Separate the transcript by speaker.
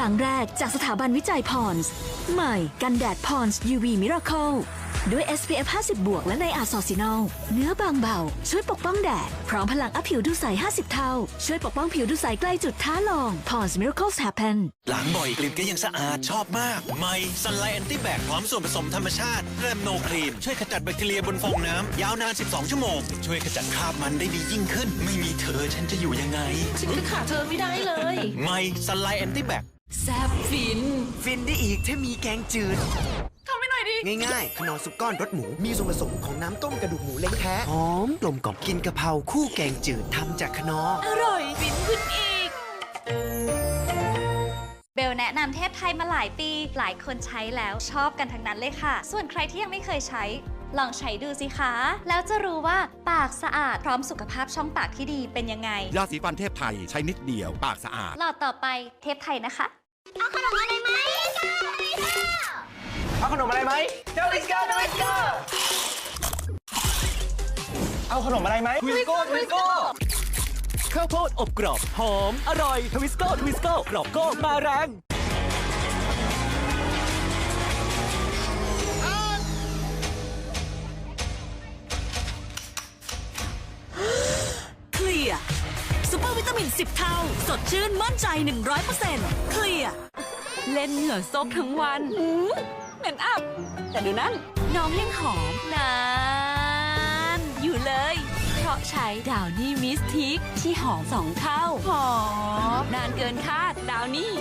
Speaker 1: รั้งแรกจากสถาบันวิจัยพอนส์ใหม่ กันแดดพอนส์ UV Miracle ด้วย SPF 50 บวกและในอาซอซินอล เนื้อบางเบา ช่วยปกป้องแดด พร้อมพลังอัพผิวดูใส 50 เท่า ช่วยปกป้องผิวดูใสใกล้จุดท้าลอง Pond's Miracles Happen
Speaker 2: ล้างบ่อยกลิ่นก็ยังสะอาดชอบมากใหม่ซันไลแอนตี้แบคพร้อมส่วนผสมธรรมชาติเรมโนครีม ช่วยขจัดแบคทีเรียบนฟองน้ำ ยาวนาน 12 ชั่วโมง ช่วยขจัดคราบมันได้ดียิ่งขึ้น ไม่มีเธอฉันจะอยู่ยังไง
Speaker 3: ฉันก็ขาดเธอไม่ได้เลย
Speaker 2: ใหม่ซันไล แอนตี้แบค
Speaker 3: แซบฟิน
Speaker 4: ฟินได้อีกถ้ามีแกงจืด
Speaker 3: ทำให้หน่อยดิ
Speaker 4: ง่ายๆ ขนมซุปก้อนรสหมู มีส่วนผสมของน้ำต้มกระดูกหมูเล้งแท้หอมกลมกล่อมกินกะเพราคู่แกงจืดทำจากขนอ
Speaker 3: อร่อยฟินขึ้นอีก
Speaker 5: เบลแนะนำเทพไทยมาหลายปี หลายคนใช้แล้วชอบกันทั้งนั้นเลยค่ะ ส่วนใครที่ยังไม่เคยใช้ ลองใช้ดูสิคะ แล้วจะรู้ว่าปากสะอาดพร้อมสุขภาพช่องปากที่ดีเป็นยังไง
Speaker 6: ยาสีฟันเทพไทยใช้นิดเดียว ปากสะอาด
Speaker 5: หลอดต่อไปเทพไทยนะคะ
Speaker 7: เอาขนมอะไรไหม
Speaker 8: เอาขนมอะไรไหมเจ้าลิสโก้เจ้าลิสโก้เอาขนมอะไรไหมทวิสโก้ทวิสโก้
Speaker 9: ข้าวโพดอบกรอบ หอม อร่อย ทวิสโก้ทวิสโก้กรอบโก้มาแรง
Speaker 1: เคลียร์ซูเปอร์วิตามิน 10 เท่า สดชื่นมั่นใจ 100%เคลียร์
Speaker 3: เล่นเหงื่อซกทั้งวันอืมเหม็นอับ แต่ดูนั่นน้องยังหอมนานอยู่เลย เพราะใช้ดาวนี่มิสทิกที่หอมสองเท่าหอมนานเกินคาดดาวนี่